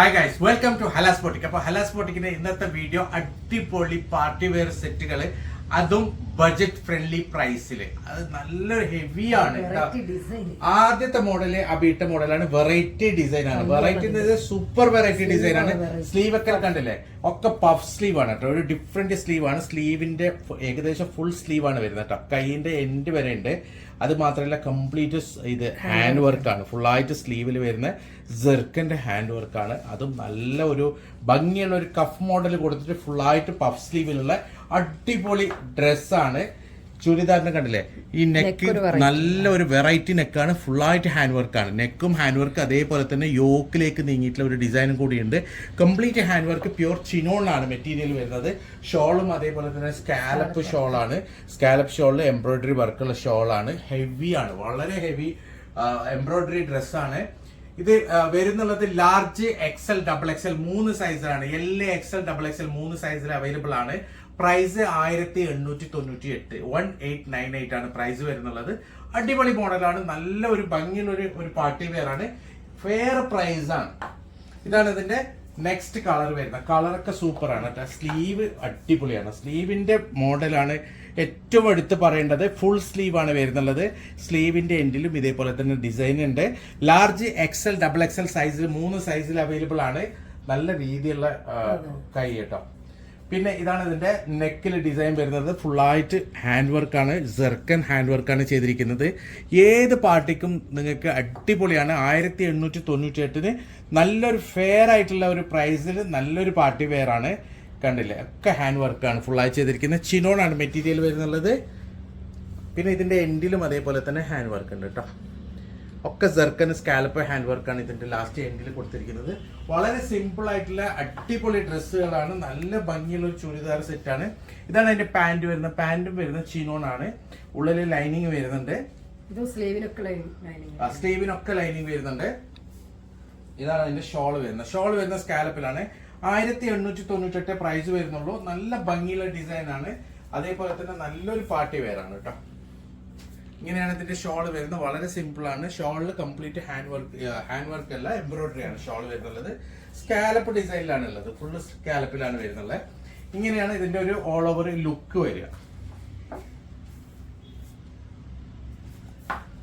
Hi guys welcome to Halas boutique അപ്പൊ ഹലാസ് ബോട്ടിക്കിന്റെ ഇന്നത്തെ video അടിപൊളി പാർട്ടി വെയർ സെറ്റുകൾ അതും ബജറ്റ് ഫ്രണ്ട്ലി പ്രൈസിൽ അത് നല്ലൊരു ഹെവി ആണ്. ആദ്യത്തെ മോഡൽ അബീട്ട മോഡലാണ് വെറൈറ്റി ഡിസൈൻ ആണ്. വെറൈറ്റി സൂപ്പർ വെറൈറ്റി ഡിസൈൻ ആണ്. സ്ലീവ് ഒക്കെ കണ്ടില്ലേ? ഒക്കെ പഫ് സ്ലീവ് ആണ് കേട്ടോ ഒരു ഡിഫറെന്റ് സ്ലീവ് ആണ്. സ്ലീവിന്റെ ഏകദേശം ഫുൾ സ്ലീവ് ആണ് വരുന്നത് കേട്ടോ കൈയിന്റെ എൻഡ് വരെ ഉണ്ട്. അത് മാത്രമല്ല കംപ്ലീറ്റ് ഇത് ഹാൻഡ് വർക്കാണ് ആയിട്ട് സ്ലീവിൽ വരുന്ന ജെർക്കിന്റെ ഹാൻഡ് വർക്കാണ് ആണ്. അതും നല്ല ഒരു ഭംഗിയുള്ള ഒരു കഫ് മോഡൽ കൊടുത്തിട്ട് ഫുൾ ആയിട്ട് പഫ് സ്ലീവിലുള്ള അടിപൊളി ഡ്രസ്സാണ് ചുരിദാറിനെ കണ്ടില്ലേ? ഈ നെക്ക് നല്ല ഒരു വെറൈറ്റി നെക്കാണ് ഫുൾ ആയിട്ട് ഹാൻഡ് വർക്കാണ് നെക്കും ഹാൻഡ് വർക്ക് അതേപോലെ തന്നെ യോക്കിലേക്ക് നീങ്ങിയിട്ടുള്ള ഒരു ഡിസൈനും കൂടിയുണ്ട്. കംപ്ലീറ്റ് ഹാൻഡ് വർക്ക് പ്യൂർ ചിനോണിലാണ് മെറ്റീരിയൽ വരുന്നത്. ഷോളും അതേപോലെ തന്നെ സ്കാലപ്പ് ഷോളാണ് സ്കാലപ്പ് ഷോളിൽ എംബ്രോയിഡറി വർക്കുള്ള ഷോളാണ് ഹെവി ആണ്. വളരെ ഹെവി എംബ്രോയിഡറി ഡ്രസ്സാണ് ഇത് വരുന്നുള്ളത് ലാർജ് എക്സൽ ഡബിൾ എക്സൽ മൂന്ന് സൈസിലാണ് എൽ എക്സൽ ഡബിൾ എക്സൽ മൂന്ന് സൈസിൽ അവൈലബിൾ ആണ്. പ്രൈസ് ആയിരത്തി എണ്ണൂറ്റി തൊണ്ണൂറ്റി എട്ട് വൺ എയ്റ്റ് നയൻ എയ്റ്റ് ആണ് പ്രൈസ് വരുന്നുള്ളത്. അടിപൊളി മോഡലാണ്. നല്ല ഒരു ഭംഗിയുള്ള ഒരു ഒരു പാർട്ടി വെയർ ആണ്. ഫെയർ പ്രൈസ് ആണ്. ഇതാണ് ഇതിന്റെ നെക്സ്റ്റ് കളർ വരുന്നത്. കളറൊക്കെ സൂപ്പർ ആണ് കേട്ടോ. സ്ലീവ് അടിപൊളിയാണ്. സ്ലീവിന്റെ മോഡലാണ് ഏറ്റവും എടുത്ത് പറയേണ്ടത് ഫുൾ സ്ലീവ് ആണ് വരുന്നുള്ളത്. സ്ലീവിന്റെ എൻഡിലും ഇതേപോലെ തന്നെ ഡിസൈൻ ഉണ്ട്. ലാർജ് എക്സൽ ഡബിൾ എക്സൽ സൈസിൽ മൂന്ന് സൈസിൽ അവൈലബിൾ ആണ്. നല്ല രീതിയിലുള്ള കൈ കേട്ടോ. പിന്നെ ഇതാണ് ഇതിന്റെ നെക്കിൽ ഡിസൈൻ വരുന്നത്. ഫുള്ളായിട്ട് ഹാൻഡ് വർക്കാണ് ജെർക്കൻ ഹാൻഡ് വർക്കാണ് ചെയ്തിരിക്കുന്നത്. ഏത് പാർട്ടിക്കും നിങ്ങൾക്ക് അടിപൊളിയാണ്. ആയിരത്തി എണ്ണൂറ്റി തൊണ്ണൂറ്റി എട്ടിന് നല്ലൊരു ഫെയർ ആയിട്ടുള്ള ഒരു പ്രൈസിൽ നല്ലൊരു പാർട്ടി വെയർ ആണ്. കണ്ടില്ലേ? ഒക്കെ ഹാൻഡ് വർക്കാണ് ഫുള്ളായി ചെയ്തിരിക്കുന്നത്. ചിനോണാണ് മെറ്റീരിയൽ വരുന്നുള്ളത്. പിന്നെ ഇതിന്റെ എൻഡിലും അതേപോലെ തന്നെ ഹാൻഡ് വർക്ക് ഉണ്ട് കേട്ടോ ഒക്കെ ജെർക്കൻ സ്കാലപ്പ് ഹാൻഡ് വർക്കാണ് ഇതിന്റെ ലാസ്റ്റ് എൻഡിൽ കൊടുത്തിരിക്കുന്നത്. വളരെ സിമ്പിൾ ആയിട്ടുള്ള അടിപൊളി ഡ്രസ്സുകളാണ്. നല്ല ഭംഗിയുള്ള ഒരു ചുരിദാർ സെറ്റാണ് ഇതാണ് അതിന്റെ പാന്റ് വരുന്നത്. പാന്റും വരുന്നത് ചിനോൺ ആണ്. ഉള്ളിൽ ലൈനിങ് വരുന്നുണ്ട്. സ്ലീവിനൊക്കെ ലൈനിങ് വരുന്നുണ്ട്. ഇതാണ് അതിന്റെ ഷോൾ വരുന്നത്. ഷോൾ വരുന്ന സ്കാലപ്പിലാണ് ആയിരത്തി എണ്ണൂറ്റി തൊണ്ണൂറ്റെട്ട് പ്രൈസ് വരുന്നുള്ളൂ. നല്ല ഭംഗിയുള്ള ഡിസൈൻ ആണ്. അതേപോലെ തന്നെ നല്ലൊരു പാർട്ടി വെയർ ആണ് കേട്ടോ. ഇങ്ങനെയാണ് ഇതിന്റെ ഷോൾ വരുന്നത്. വളരെ സിമ്പിൾ ആണ്. ഷോളിൽ complete hand work hand work അല്ല എംബ്രോയിഡറി ആണ് ഷോൾ വരുന്നുള്ളത് സ്കാലപ്പ് ഡിസൈനിലാണ് ഉള്ളത്. ഫുള്ള് സ്കാലപ്പിലാണ് വരുന്നത്. ഇങ്ങനെയാണ് ഇതിന്റെ ഒരു ഓൾ ഓവർ ലുക്ക് വരിക.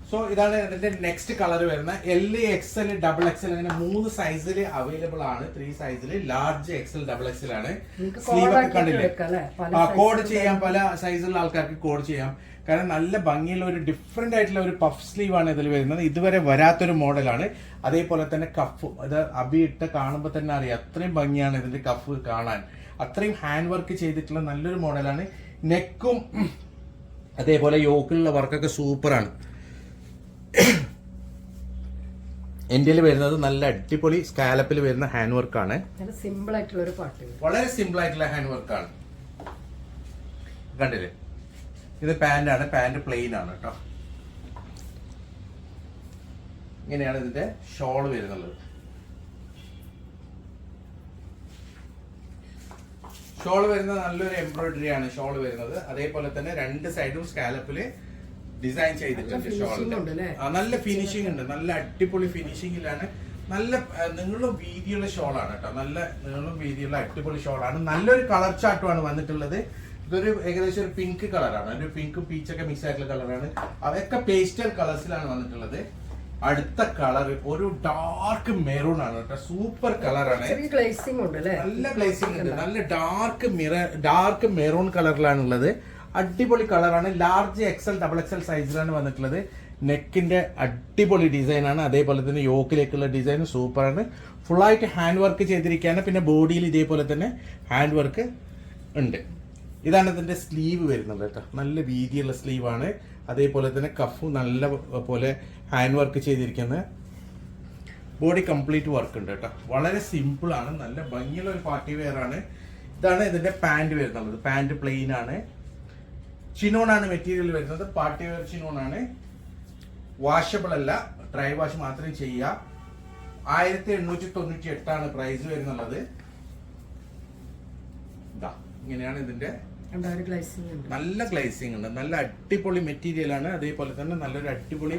സോ ഇതാണ് ഇതിന്റെ നെക്സ്റ്റ് കളർ വരുന്ന എൽ എക്സൽ ഡബിൾ എക്സൽ അങ്ങനെ മൂന്ന് സൈസിൽ അവൈലബിൾ ആണ്. ത്രീ സൈസിൽ ലാർജ് എക്സൽ ഡബിൾ എക്സൽ ആണ്. നിങ്ങൾക്ക് സ്ലീവ് ഒക്കെ കണ്ടില്ലേ? ആ കോഡ് ചെയ്യാം. പല സൈസിലുള്ള ആൾക്കാർക്ക് കോഡ് ചെയ്യാം. കാരണം നല്ല ഭംഗിയുള്ള ഒരു ഡിഫറെന്റ് ആയിട്ടുള്ള ഒരു പഫ് സ്ലീവ് ആണ് ഇതിൽ വരുന്നത്. ഇതുവരെ വരാത്തൊരു മോഡലാണ് അതേപോലെ തന്നെ കഫ് ഇത് അബി ഇട്ട് കാണുമ്പോൾ തന്നെ അറിയാം. അത്രയും ഭംഗിയാണ് ഇതിന്റെ കഫ് കാണാൻ. അത്രയും ഹാൻഡ് വർക്ക് ചെയ്തിട്ടുള്ള നല്ലൊരു മോഡലാണ് നെക്കും അതേപോലെ യോക്കിലുള്ള വർക്കൊക്കെ സൂപ്പറാണ് എന്റെ വരുന്നത് നല്ല അടിപൊളി സ്കാലപ്പിൽ വരുന്ന ഹാൻഡ് വർക്ക് ആണ്. സിമ്പിൾ ആയിട്ടുള്ള ഒരു പാട്ട് വളരെ സിമ്പിൾ ആയിട്ടുള്ള ഹാൻഡ് വർക്ക് ആണ്. കണ്ടില്ലേ? ഇത് പാന്റ് ആണ് പാന്റ് പ്ലെയിൻ ആണ് കേട്ടോ ഇങ്ങനെയാണ് ഇതിന്റെ ഷോൾ വരുന്നുള്ളത് ഷോൾ വരുന്നത് നല്ലൊരു എംബ്രോയിഡറി ആണ് ഷോൾ വരുന്നത്. അതേപോലെ തന്നെ രണ്ട് സൈഡും സ്കാലപ്പിൽ ഡിസൈൻ ചെയ്തിട്ടുണ്ട് അല്ലേ? നല്ല ഫിനിഷിംഗ് ഉണ്ട്. നല്ല അടിപൊളി ഫിനിഷിംഗിലാണ് നല്ല നിങ്ങളും നീളം വീതിയുള്ള ഷോളാണ് കേട്ടോ. നല്ല നിങ്ങളും വീതിയുള്ള അടിപൊളി ഷോളാണ്. നല്ലൊരു കളർ ചാട്ടുമാണ് വന്നിട്ടുള്ളത്. ഇതൊരു ഏകദേശം ഒരു പിങ്ക് കളറാണ് ഒരു പിങ്കും പീച്ചൊക്കെ മിക്സ് ആയിട്ടുള്ള കളറാണ് അതൊക്കെ പേസ്റ്റൽ കളേഴ്സിലാണ് വന്നിട്ടുള്ളത്. അടുത്ത കളർ ഒരു ഡാർക്ക് മെറൂൺ ആണ് കേട്ടോ. സൂപ്പർ കളറാണ് നല്ല ഗ്ലേസിംഗ് ഉണ്ട്. നല്ല ഡാർക്ക് മിറ ഡാർക്ക് മെറൂൺ കളറിലാണുള്ളത് അടിപൊളി കളറാണ്. ലാർജ് എക്സൽ ഡബിൾ എക്സൽ സൈസിലാണ് വന്നിട്ടുള്ളത്. നെക്കിന്റെ അടിപൊളി ഡിസൈനാണ്. അതേപോലെ തന്നെ യോക്കിലേക്കുള്ള ഡിസൈൻ സൂപ്പറാണ്. ഫുള്ളായിട്ട് ഹാൻഡ് വർക്ക് ചെയ്തിരിക്കുകയാണ്. പിന്നെ ബോഡിയിൽ ഇതേപോലെ തന്നെ ഹാൻഡ് വർക്ക് ഉണ്ട്. ഇതാണ് ഇതിന്റെ സ്ലീവ് വരുന്നത് കേട്ടോ. നല്ല വീതിയുള്ള സ്ലീവാണ് അതേപോലെ തന്നെ കഫ് നല്ല പോലെ ഹാൻഡ് വർക്ക് ചെയ്തിരിക്കുന്നത്. ബോഡി കംപ്ലീറ്റ് വർക്ക് ഉണ്ട് കേട്ടോ. വളരെ സിമ്പിൾ ആണ്. നല്ല ഭംഗിയുള്ള ഒരു പാർട്ടി വെയർ ആണ്. ഇതാണ് ഇതിന്റെ പാന്റ് വരുന്നത്. പാന്റ് പ്ലെയിൻ ആണ്. ചിനോൺ ആണ് മെറ്റീരിയൽ വരുന്നത്. പാർട്ടി വെയർ ചിനോണാണ്. വാഷബിൾ അല്ല ഡ്രൈ വാഷ് മാത്രം ചെയ്യുക. ആയിരത്തി എണ്ണൂറ്റി തൊണ്ണൂറ്റി എട്ടാണ് പ്രൈസ് വരുന്നുള്ളത് ഇതാ ഇങ്ങനെയാണ് ഇതിന്റെ നല്ല ഗ്ലൈസിങ് ഉണ്ട്. നല്ല അടിപൊളി മെറ്റീരിയൽ ആണ്. അതേപോലെ തന്നെ നല്ലൊരു അടിപൊളി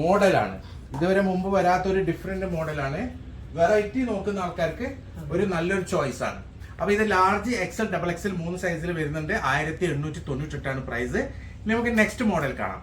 മോഡലാണ് ഇതുവരെ മുമ്പ് വരാത്തൊരു ഡിഫറെന്റ് മോഡലാണ് വെറൈറ്റി നോക്കുന്ന ആൾക്കാർക്ക് ഒരു നല്ലൊരു ചോയ്സ് ആണ്. അപ്പൊ ഇത് ലാർജ് എക്സൽ ഡബിൾ എക്സൽ മൂന്ന് സൈസിൽ വരുന്നുണ്ട്. ആയിരത്തി എണ്ണൂറ്റി തൊണ്ണൂറ്റെട്ടാണ് പ്രൈസ് ഇനി നമുക്ക് നെക്സ്റ്റ് മോഡൽ കാണാം.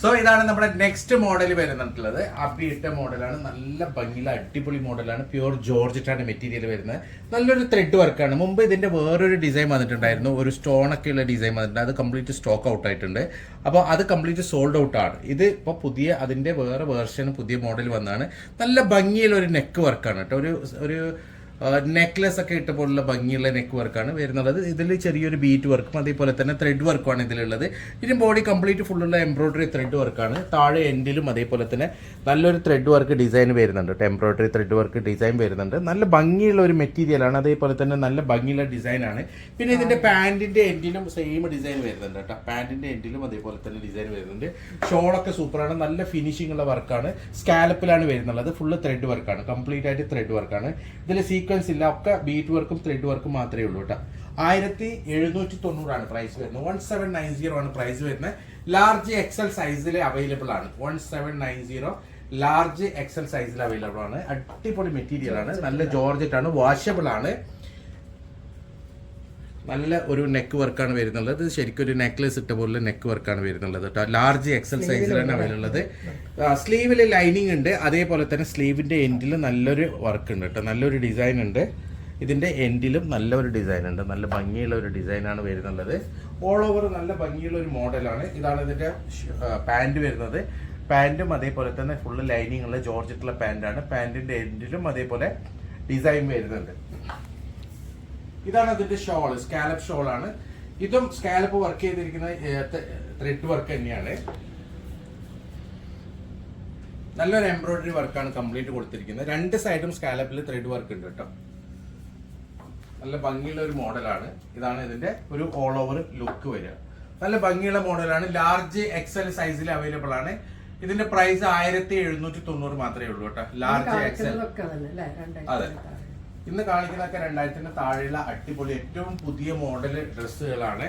സോ ഇതാണ് നമ്മുടെ നെക്സ്റ്റ് മോഡൽ വരുന്നിട്ടുള്ളത്. അബി ഇട്ട മോഡലാണ് നല്ല ഭംഗിയുള്ള അടിപൊളി മോഡലാണ് പ്യൂർ ഇട്ടാണ് മെറ്റീരിയൽ വരുന്നത്. നല്ലൊരു ത്രെഡ് വർക്കാണ് മുമ്പ് ഇതിന്റെ വേറൊരു ഡിസൈൻ വന്നിട്ടുണ്ടായിരുന്നു. ഒരു സ്റ്റോൺ ഒക്കെ ഉള്ള ഡിസൈൻ വന്നിട്ടുണ്ട്. അത് കംപ്ലീറ്റ് സ്റ്റോക്ക് ഔട്ട് ആയിട്ടുണ്ട്. അപ്പോൾ അത് കംപ്ലീറ്റ് സോൾഡ് ഔട്ട് ആണ്. ഇത് ഇപ്പോൾ പുതിയ അതിന്റെ വേറെ വേർഷൻ പുതിയ മോഡൽ വന്നാണ് നല്ല ഭംഗിയുള്ള ഒരു നെക്ക് വർക്കാണ് കേട്ടോ. ഒരു ഒരു നെക്ലെസ് ഒക്കെ ഇട്ട പോലുള്ള ഭംഗിയുള്ള നെക്ക് വർക്കാണ് വരുന്നത്. ഇതിൽ ചെറിയൊരു ബീറ്റ് വർക്കും അതേപോലെ തന്നെ ത്രെഡ് വർക്കുമാണ് ഇതിലുള്ളത്. ഇതിന് ബോഡി കംപ്ലീറ്റ് ഫുള്ളുള്ള എംബ്രോയ്ഡറി ത്രെഡ് വർക്കാണ് താഴെ എൻഡിലും അതേപോലെ തന്നെ നല്ലൊരു ത്രെഡ് വർക്ക് ഡിസൈൻ വരുന്നുണ്ട്. കേട്ടോ എംബ്രോയിഡറി ത്രെഡ് വർക്ക് ഡിസൈൻ വരുന്നുണ്ട്. നല്ല ഭംഗിയുള്ള ഒരു മെറ്റീരിയലാണ് അതേപോലെ തന്നെ നല്ല ഭംഗിയുള്ള ഡിസൈനാണ് പിന്നെ ഇതിന്റെ പാന്റിന്റെ എൻഡിലും സെയിം ഡിസൈൻ വരുന്നുണ്ട് കേട്ടോ. പാന്റിന്റെ എൻഡിലും അതേപോലെ തന്നെ ഡിസൈൻ വരുന്നുണ്ട്. ഷോളൊക്കെ സൂപ്പറാണ് നല്ല ഫിനിഷിംഗ് ഉള്ള വർക്കാണ് സ്കാലപ്പിലാണ് വരുന്നുള്ളത്. ഫുള്ള് ത്രെഡ് വർക്കാണ് കംപ്ലീറ്റ് ആയിട്ട് ത്രെഡ് വർക്കാണ് ഇതിൽ സീക്വൻസ് ഇല്ല. ഒക്കെ ബീറ്റ് വർക്കും ത്രെഡ് വർക്കും മാത്രമേ ഉള്ളൂ കേട്ടോ. ആയിരത്തി എഴുന്നൂറ്റി തൊണ്ണൂറാണ് പ്രൈസ് വരുന്നത്. വൺ സെവൻ നയൻ സീറോ ആണ് പ്രൈസ് വരുന്നത്. ലാർജ് എക്സൽ സൈസിൽ അവൈലബിൾ ആണ്. One seven nine zero large XL സൈസിൽ അവൈലബിൾ ആണ്. അടിപൊളി മെറ്റീരിയൽ ആണ്. നല്ല ജോർജറ്റ് ആണ്. വാഷബിൾ ആണ്. നല്ല ഒരു നെക്ക് വർക്കാണ് വരുന്നുള്ളത്. ശരിക്കും ഒരു നെക്ലെസ് ഇട്ട പോലെ നെക്ക് വർക്കാണ് വരുന്നുള്ളത് കേട്ടോ ലാർജ് എക്സൽ സൈസിലാണ് വരുന്നത് സ്ലീവിൽ ലൈനിങ് ഉണ്ട്. അതേപോലെ തന്നെ സ്ലീവിന്റെ എൻഡിൽ നല്ലൊരു വർക്ക് ഉണ്ട് കേട്ടോ നല്ലൊരു ഡിസൈൻ ഉണ്ട്. ഇതിന്റെ എൻഡിലും നല്ലൊരു ഡിസൈൻ ഉണ്ട്. നല്ല ഭംഗിയുള്ള ഒരു ഡിസൈനാണ് വരുന്നുള്ളത്. ഓൾ ഓവർ നല്ല ഭംഗിയുള്ള ഒരു മോഡലാണ് ഇതാണ് ഇതിന്റെ പാന്റ് വരുന്നത്. പാന്റും അതേപോലെ തന്നെ ഫുള്ള് ലൈനിങ് ഉള്ള ജോർജറ്റുള്ള പാന്റാണ് പാന്റിന്റെ എൻഡിലും അതേപോലെ ഡിസൈൻ വരുന്നുണ്ട്. ഇതാണ് അതിന്റെ ഷോൾ സ്കാലപ്പ് ഷോൾ ആണ് ഇതും സ്കാലപ്പ് വർക്ക് ചെയ്തിരിക്കുന്ന ത്രെഡ് വർക്ക് തന്നെയാണ്. നല്ലൊരു എംബ്രോയിഡറി വർക്കാണ് കംപ്ലീറ്റ് കൊടുത്തിരിക്കുന്നത്. രണ്ട് സൈഡും സ്കാലപ്പിൽ ത്രെഡ് വർക്ക് ഉണ്ട് കേട്ടോ. നല്ല ഭംഗിയുള്ള ഒരു മോഡലാണ് ഇതാണ് ഇതിന്റെ ഒരു ഓൾ ഓവർ ലുക്ക് വരിക. നല്ല ഭംഗിയുള്ള മോഡലാണ് ലാർജ് എക്സൽ സൈസിൽ അവൈലബിൾ ആണ്. ഇതിന്റെ പ്രൈസ് ആയിരത്തി എഴുന്നൂറ്റി തൊണ്ണൂറ് മാത്രമേ ഉള്ളൂ കേട്ടോ. ലാർജ് എക്സൽ അതെ. ഇന്ന് കാണിക്കുന്നതൊക്കെ രണ്ടായിരത്തിന് താഴെയുള്ള അടിപൊളി ഏറ്റവും പുതിയ മോഡൽ ഡ്രസ്സുകളാണ്.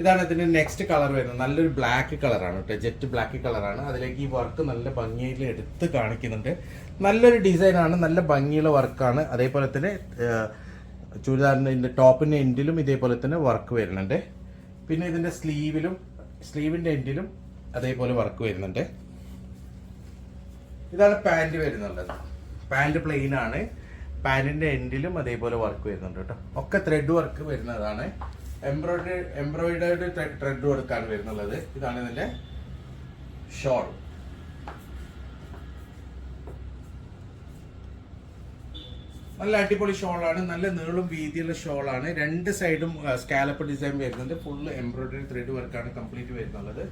ഇതാണ് ഇതിന്റെ നെക്സ്റ്റ് കളർ വരുന്നത്. നല്ലൊരു ബ്ലാക്ക് കളറാണ് കേട്ടോ ജെറ്റ് ബ്ലാക്ക് കളറാണ് അതിലേക്ക് ഈ വർക്ക് നല്ല ഭംഗിയിൽ എടുത്ത് കാണിക്കുന്നുണ്ട്. നല്ലൊരു ഡിസൈനാണ് നല്ല ഭംഗിയുള്ള വർക്കാണ് അതേപോലെ തന്നെ ചുരിദാറിന്റെ ടോപ്പിന്റെ എൻഡിലും ഇതേപോലെ തന്നെ വർക്ക് വരുന്നുണ്ട്. പിന്നെ ഇതിന്റെ സ്ലീവിലും സ്ലീവിന്റെ എൻഡിലും അതേപോലെ വർക്ക് വരുന്നുണ്ട്. ഇതാണ് പാന്റ് വരുന്നുള്ളത്. പാന്റ് പ്ലെയിൻ ആണ്. പാന്റിന്റെ എൻഡിലും അതേപോലെ വർക്ക് വരുന്നുണ്ട് കേട്ടോ. ഒക്കെ ത്രെഡ് വർക്ക് വരുന്നതാണ്. എംബ്രോയിഡറി എംബ്രോയിഡറി ത്രെഡ് വർക്കാണ് വരുന്നുള്ളത്. ഇതാണ് ഇതിന്റെ ഷോൾ നല്ല അടിപൊളി ഷോളാണ് നല്ല നീളും വീതിയുള്ള ഷോളാണ് രണ്ട് സൈഡും സ്കാലപ്പ് ഡിസൈൻ വരുന്നുണ്ട്. ഫുള്ള് എംബ്രോയിഡറി ത്രെഡ് വർക്കാണ് കംപ്ലീറ്റ് വരുന്നുള്ളത്.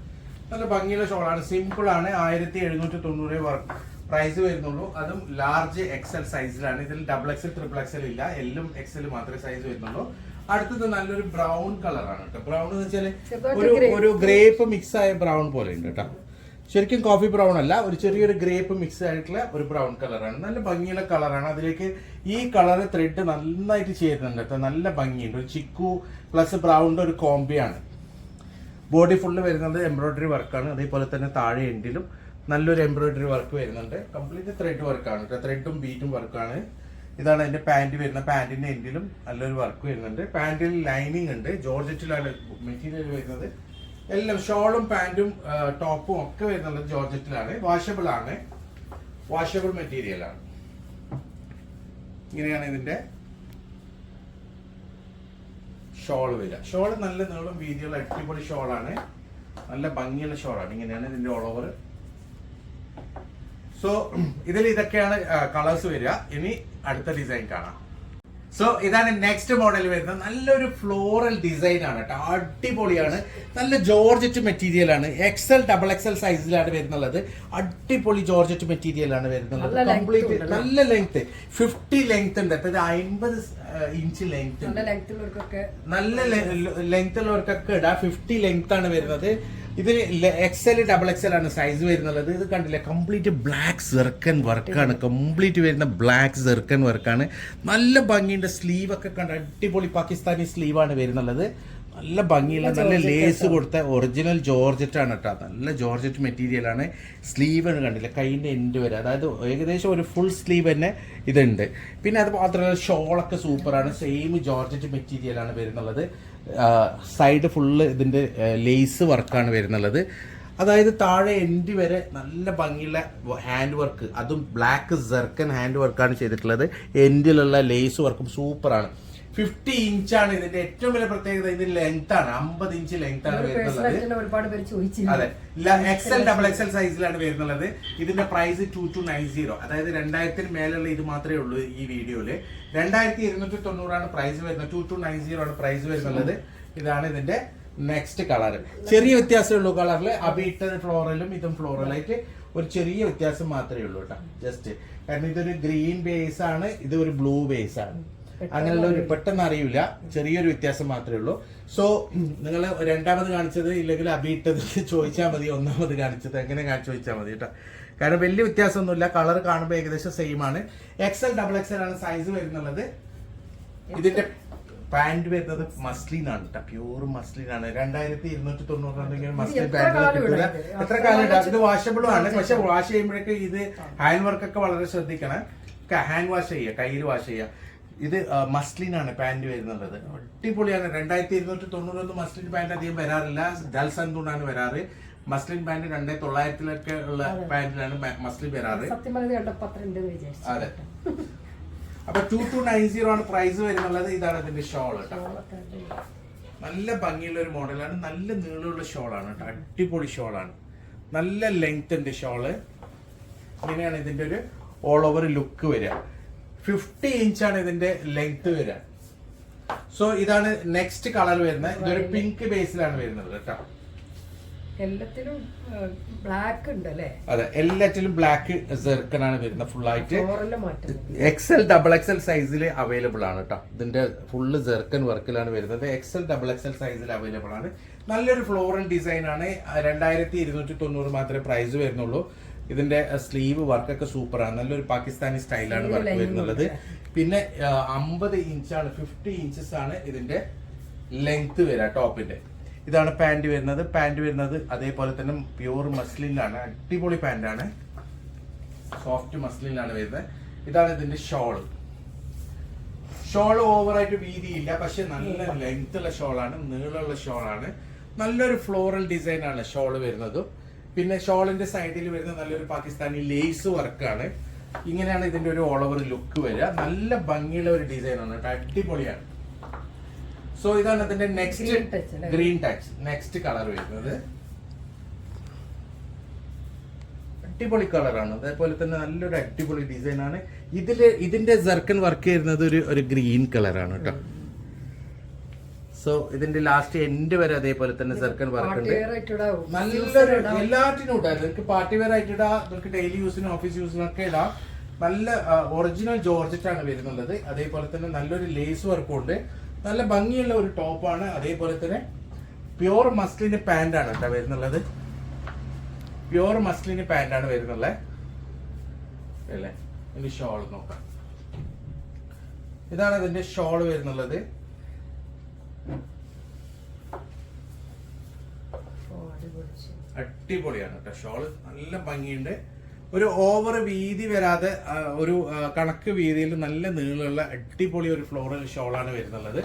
നല്ല ഭംഗിയുള്ള ഷോളാണ് സിമ്പിൾ ആണ്. ആയിരത്തി എഴുന്നൂറ്റി തൊണ്ണൂറ് വർക്ക് പ്രൈസ് വരുന്നുള്ളൂ. അതും ലാർജ് എക്സൽ സൈസിലാണ് ഇതിൽ ഡബിൾ എക്സൽ ട്രിപ്പിൾ എക്സൽ ഇല്ല. എല്ലും എക്സൽ മാത്രമേ സൈസ് വരുന്നുള്ളൂ. അടുത്തത് നല്ലൊരു ബ്രൗൺ കളറാണ് കേട്ടോ. ബ്രൗൺ എന്ന് വെച്ചാൽ ഒരു ഒരു ഗ്രേപ്പ് മിക്സ് ആയ ബ്രൗൺ പോലെ ഉണ്ട് കേട്ടോ. ശരിക്കും കോഫി ബ്രൗൺ അല്ല ഒരു ചെറിയൊരു ഗ്രേപ്പ് മിക്സ് ആയിട്ടുള്ള ഒരു ബ്രൗൺ കളറാണ് നല്ല ഭംഗിയുള്ള കളറാണ് അതിലേക്ക് ഈ കളർ ത്രെഡ് നന്നായിട്ട് ചെയ്യുന്നുണ്ട് കേട്ടോ. നല്ല ഭംഗിയുണ്ട്. ഒരു ചിക്കു പ്ലസ് ബ്രൗണിന്റെ ഒരു കോമ്പിയാണ് ബോഡി ഫുള്ള് വരുന്നത് എംബ്രോയിഡറി വർക്കാണ് അതേപോലെ തന്നെ താഴെ എൻഡിലും നല്ലൊരു എംബ്രോയിഡറി വർക്ക് വരുന്നുണ്ട്. കംപ്ലീറ്റ് ത്രെഡ് വർക്കാണ് കേട്ടോ ത്രെഡും ബീറ്റും വർക്കാണ് ഇതാണ് അതിന്റെ പാന്റ് വരുന്ന പാന്റിന്റെ എൻഡിലും നല്ലൊരു വർക്ക് വരുന്നുണ്ട്. പാന്റിൽ ലൈനിങ് ഉണ്ട്. ജോർജറ്റിലാണ് മെറ്റീരിയൽ വരുന്നത്. എല്ലാം ഷോളും പാന്റും ടോപ്പും ഒക്കെ വരുന്നുള്ളത് ജോർജറ്റിലാണ് വാഷബിൾ ആണ്. വാഷബിൾ മെറ്റീരിയൽ ആണ്. ഇങ്ങനെയാണ് ഇതിന്റെ ഷോൾ വരിക. ഷോൾ നല്ല നീളം വീതിയുള്ള അടിപൊളി ഷോളാണ്. നല്ല ഭംഗിയുള്ള ഷോളാണ്. ഇങ്ങനെയാണ് ഇതിന്റെ ഓൾ ഓവർ സോ ഇതിൽ ഇതൊക്കെയാണ് കളേഴ്സ് വരിക. ഇനി അടുത്ത ഡിസൈൻ കാണാം. സോ ഇതാണ് നെക്സ്റ്റ് മോഡൽ വരുന്നത് നല്ലൊരു ഫ്ലോറൽ ഡിസൈൻ ആണ് കേട്ടോ. അടിപൊളിയാണ്. നല്ല ജോർജറ്റ് മെറ്റീരിയൽ ആണ്. എക്സൽ ഡബിൾ എക്സൽ സൈസിലാണ് വരുന്നുള്ളത്. അടിപൊളി ജോർജറ്റ് മെറ്റീരിയൽ ആണ് വരുന്നത് കംപ്ലീറ്റ് നല്ല ലെങ്ത് ഫിഫ്റ്റി ലെങ്ത് ഉണ്ട്. അതായത് അമ്പത് ഇഞ്ച് ലെങ്ത് നല്ല നല്ല ലെങ്ത് ഉള്ളവർക്കൊക്കെ ഇടാം. ഫിഫ്റ്റി ലെങ്ത് ആണ് വരുന്നത്. ഇതിൽ എക്സൽ ഡബിൾ എക്സൽ ആണ് സൈസ് വരുന്നുള്ളത്. ഇത് കണ്ടില്ലേ? കംപ്ലീറ്റ് ബ്ലാക്ക് സെർക്കൻ വർക്കാണ് കംപ്ലീറ്റ് വരുന്ന ബ്ലാക്ക് സെർക്കൻ വർക്കാണ് നല്ല ഭംഗിയുണ്ട്. സ്ലീവ് ഒക്കെ കണ്ട അടിപൊളി പാകിസ്ഥാനി സ്ലീവാണ് വരുന്നുള്ളത്. നല്ല ഭംഗിയുള്ള നല്ല ലേസ് കൊടുത്ത ഒറിജിനൽ ജോർജറ്റ് ആണ് കേട്ടോ. നല്ല ജോർജറ്റ് മെറ്റീരിയൽ ആണ്. സ്ലീവ് കണ്ടില്ല? കൈയിന്റെ എൻഡ് വരെ. അതായത് ഏകദേശം ഒരു ഫുൾ സ്ലീവ് തന്നെ ഇതുണ്ട്. പിന്നെ അത് മാത്രമല്ല ഷോളൊക്കെ സൂപ്പറാണ് സെയിം ജോർജറ്റ് മെറ്റീരിയൽ ആണ് വരുന്നുള്ളത്. സൈഡ് ഫുള്ള് ഇതിന്റെ ലേസ് വർക്കാണ് വരുന്നുള്ളത്. അതായത് താഴെ എൻഡ് വരെ നല്ല ഭംഗിയുള്ള ഹാൻഡ് വർക്ക് അതും ബ്ലാക്ക് സെർക്കൻ ഹാൻഡ് വർക്കാണ് ചെയ്തിട്ടുള്ളത്. എൻഡിലുള്ള ലേസ് വർക്കും സൂപ്പറാണ് ഫിഫ്റ്റി ഇഞ്ചാണ് ഇതിന്റെ ഏറ്റവും വലിയ പ്രത്യേകത. ഇതിന്റെ ലെങ്ത് ആണ്. അമ്പത് ഇഞ്ച് ലെങ്ത് ആണ് വരുന്നത് അതെ. എക്സൽ ഡബിൾ എക്സൽ സൈസിലാണ് വരുന്നത് ഇതിന്റെ price two two nine zero അതായത് രണ്ടായിരത്തിന് മേലുള്ള ഇത് മാത്രമേ ഉള്ളൂ ഈ വീഡിയോയിൽ. രണ്ടായിരത്തി ഇരുന്നൂറ്റി തൊണ്ണൂറാണ് പ്രൈസ് വരുന്നത്. ടു ടു നയൻ സീറോ ആണ് പ്രൈസ് വരുന്നത് ഇതാണ് ഇതിന്റെ നെക്സ്റ്റ് കളർ ചെറിയ വ്യത്യാസമേ ഉള്ളൂ കളറിൽ അബീട്ടത് ഫ്ലോറലും ഇതും ഫ്ലോറലായിട്ട് ഒരു ചെറിയ വ്യത്യാസം മാത്രമേ ഉള്ളൂ കേട്ടോ. ജസ്റ്റ് കാരണം ഇതൊരു ഗ്രീൻ ബേസ് ആണ്. ഇത് ഒരു ബ്ലൂ ബേസ് ആണ്. അങ്ങനെയുള്ള ഒരു പെട്ടെന്ന് അറിയില്ല ചെറിയൊരു വ്യത്യാസം മാത്രമേ ഉള്ളൂ. സോ നിങ്ങൾ രണ്ടാമത് കാണിച്ചത് ഇല്ലെങ്കിൽ അബിയിട്ടത് ചോദിച്ചാൽ മതി. ഒന്നാമത് കാണിച്ചത്. എങ്ങനെ കാണിച്ചു ചോദിച്ചാൽ മതി കേട്ടോ. കാരണം വലിയ വ്യത്യാസമൊന്നുമില്ല. കളർ കാണുമ്പോൾ ഏകദേശം സെയിം ആണ്. എക്സൽ ഡബിൾ എക്സൽ ആണ് സൈസ് വരുന്നുള്ളത്. ഇതിന്റെ പാന്റ് വരുന്നത് മസ്ലിനാണ് ആണ് കേട്ടോ പ്യൂർ മസ്ലിനാണ് ആണ്. രണ്ടായിരത്തി ഇരുന്നൂറ്റി തൊണ്ണൂറ് മസ്ലിൻ പാന്റ് എത്ര കാലം ഇത് വാഷബിളും ആണ്. പക്ഷെ വാഷ് ചെയ്യുമ്പോഴേക്ക് ഇത് ഹാൻഡ് വർക്ക് ഒക്കെ വളരെ ശ്രദ്ധിക്കണം. ഹാൻഡ് വാഷ് ചെയ്യുക കയ്യിൽ വാഷ് ചെയ്യുക ഇത് മസ്ലിൻ ആണ് പാന്റ് വരുന്നുള്ളത്. അടിപൊളിയാണ്. രണ്ടായിരത്തി ഇരുന്നൂറ്റി തൊണ്ണൂറൊന്നും മസ്ലിൻ പാന്റ് അധികം വരാറില്ല. ജൽസന്തൂണാണ് വരാറ്. മസ്ലിൻ പാന്റ് രണ്ടേ തൊള്ളായിരത്തിലൊക്കെ ഉള്ള പാന്റിലാണ് മസ്ലിൻ വരാറ്. അതെ. അപ്പൊ ടു ടു നയൻ സീറോ ആണ് പ്രൈസ് വരുന്നുള്ളത്. ഇതാണ് ഇതിന്റെ ഷോൾ കേട്ടോ നല്ല ഭംഗിയുള്ള ഒരു മോഡലാണ് നല്ല നീളമുള്ള ആണ് കേട്ടോ അടിപൊളി ഷോൾ ആണ്. നല്ല ലെങ്ത് ഉണ്ട് ഷോൾ ഇങ്ങനെയാണ് ഇതിന്റെ ഒരു ഓൾ ഓവർ ലുക്ക് വരിക. ഫിഫ്റ്റി ഇഞ്ചാണ് ഇതിന്റെ ലെങ്ത് വരിക. സോ ഇതാണ് നെക്സ്റ്റ് കളർ വരുന്നത്. ഇതൊരു പിങ്ക് ബേസിലാണ് വരുന്നത് കേട്ടോ. എല്ലാത്തിലും ബ്ലാക്ക് ഉണ്ട് അല്ലേ? അതെ എല്ലാറ്റിലും ബ്ലാക്ക് ആണ് വരുന്നത് ഫുൾ ആയിട്ട്. എക്സൽ ഡബിൾ എക്സൽ സൈസിൽ അവൈലബിൾ ആണ് കേട്ടോ. ഇതിന്റെ ഫുള്ള് ജെർക്കൻ വർക്കിലാണ് വരുന്നത്. എക്സൽ ഡബിൾ എക്സൽ സൈസിൽ അവൈലബിൾ ആണ്. നല്ലൊരു ഫ്ലോറൽ ഡിസൈൻ ആണ്. രണ്ടായിരത്തി ഇരുന്നൂറ്റി തൊണ്ണൂറ് മാത്രമേ പ്രൈസ് വരുന്നുള്ളൂ. ഇതിന്റെ സ്ലീവ് വർക്കൊക്കെ സൂപ്പറാണ് നല്ലൊരു പാകിസ്ഥാനി സ്റ്റൈലാണ് വർക്ക് വരുന്നത് വരുന്നുള്ളത്. പിന്നെ അമ്പത് ഇഞ്ചാണ് ഫിഫ്റ്റി ഇഞ്ചസ് ആണ് ഇതിന്റെ ലെങ്ത് വരിക ടോപ്പിന്റെ ഇതാണ് പാന്റ് വരുന്നത്. പാന്റ് വരുന്നത് അതേപോലെ തന്നെ പ്യൂർ മസ്ലിനാണ് അടിപൊളി പാന്റ് ആണ്. സോഫ്റ്റ് മസ്ലിനാണ് വരുന്നത്. ഇതാണ് ഇതിന്റെ ഷോൾ ഷോൾ ഓവറായിട്ട് വീതിയില്ല പക്ഷെ നല്ല ലെങ്ത് ഉള്ള ഷോളാണ് നീളമുള്ള ഷോളാണ് നല്ലൊരു ഫ്ലോറൽ ഡിസൈനാണ് ആണ് ഷോൾ വരുന്നത്. പിന്നെ ഷോളിന്റെ സൈഡിൽ വരുന്ന നല്ലൊരു പാകിസ്ഥാനി ലേസ് വർക്കാണ് ഇങ്ങനെയാണ് ഇതിന്റെ ഒരു ഓൾ ഓവർ ലുക്ക് വരിക. നല്ല ഭംഗിയുള്ള ഒരു ഡിസൈൻ ആണ് കേട്ടോ. അടിപൊളിയാണ്. സോ ഇതാണ് അതിന്റെ next? Green touch next colour വരുന്നത്. അടിപൊളി കളറാണ് അതേപോലെ തന്നെ നല്ലൊരു അടിപൊളി ഡിസൈൻ ആണ്. ഇതിൽ ഇതിന്റെ ജർക്കൻ വർക്ക് ചെയ്യുന്നത് ഒരു ഒരു ഗ്രീൻ കളറാണ് കേട്ടോ. സോ ഇതിന്റെ ലാസ്റ്റ് എൻഡ് വരെ അതേപോലെ തന്നെ സർക്കൻ വർക്ക് ഉണ്ട്. വെയർ ആയിട്ട് ഇടാം. നല്ലൊരു എല്ലാറ്റിനും ഇടാം. നിങ്ങൾക്ക് പാർട്ടി വെയർ ആയിട്ട് ഇടാം. നിങ്ങൾക്ക് ഡെയിലി യൂസിനും ഓഫീസ് യൂസിനും ഒക്കെ ഇടാം. നല്ല ഒറിജിനൽ ജോർജറ്റ് ആണ് വരുന്നുള്ളത്. അതേപോലെ തന്നെ നല്ലൊരു ലേസ് വർക്കും ഉണ്ട്. നല്ല ഭംഗിയുള്ള ഒരു ടോപ്പാണ് അതേപോലെ തന്നെ പ്യുവർ മസ്ലിന് പാന്റ് ആണ് കേട്ടോ വരുന്നുള്ളത്. പ്യുവർ മസ്ലിന് പാന്റ് ആണ് വരുന്നുള്ളത്. അല്ലേ? ഇനി ഷോൾ നോക്കാം. ഇതാണ് ഇതിന്റെ ഷോൾ വരുന്നുള്ളത്. അടിപൊളിയാണ് കേട്ടോ. ഷോൾ നല്ല ഭംഗിയുണ്ട്. ഒരു ഓവർ വീതി വരാതെ ഒരു കണക്ക് വീതിയിൽ നല്ല നീളമുള്ള അടിപൊളി ഒരു ഫ്ലോറൽ ഷോളാണ് വരുന്നുള്ളത്.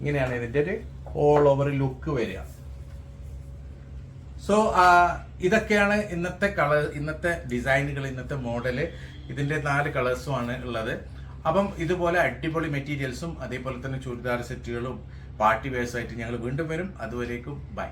ഇങ്ങനെയാണ് ഇതിന്റെ ഒരു ഓൾ ഓവർ ലുക്ക് വരിക. സോ ഇതൊക്കെയാണ് ഇന്നത്തെ കളർ ഇന്നത്തെ ഡിസൈനുകൾ ഇന്നത്തെ മോഡൽ ഇതിന്റെ നാല് കളേഴ്സും ആണ് ഉള്ളത്. അപ്പം ഇതുപോലെ അടിപൊളി മെറ്റീരിയൽസും അതേപോലെ തന്നെ ചുരിദാർ സെറ്റുകളും പാർട്ടി വെയർസ് ആയിട്ട് ഞങ്ങൾ വീണ്ടും വരും. അതുവരേക്കും ബൈ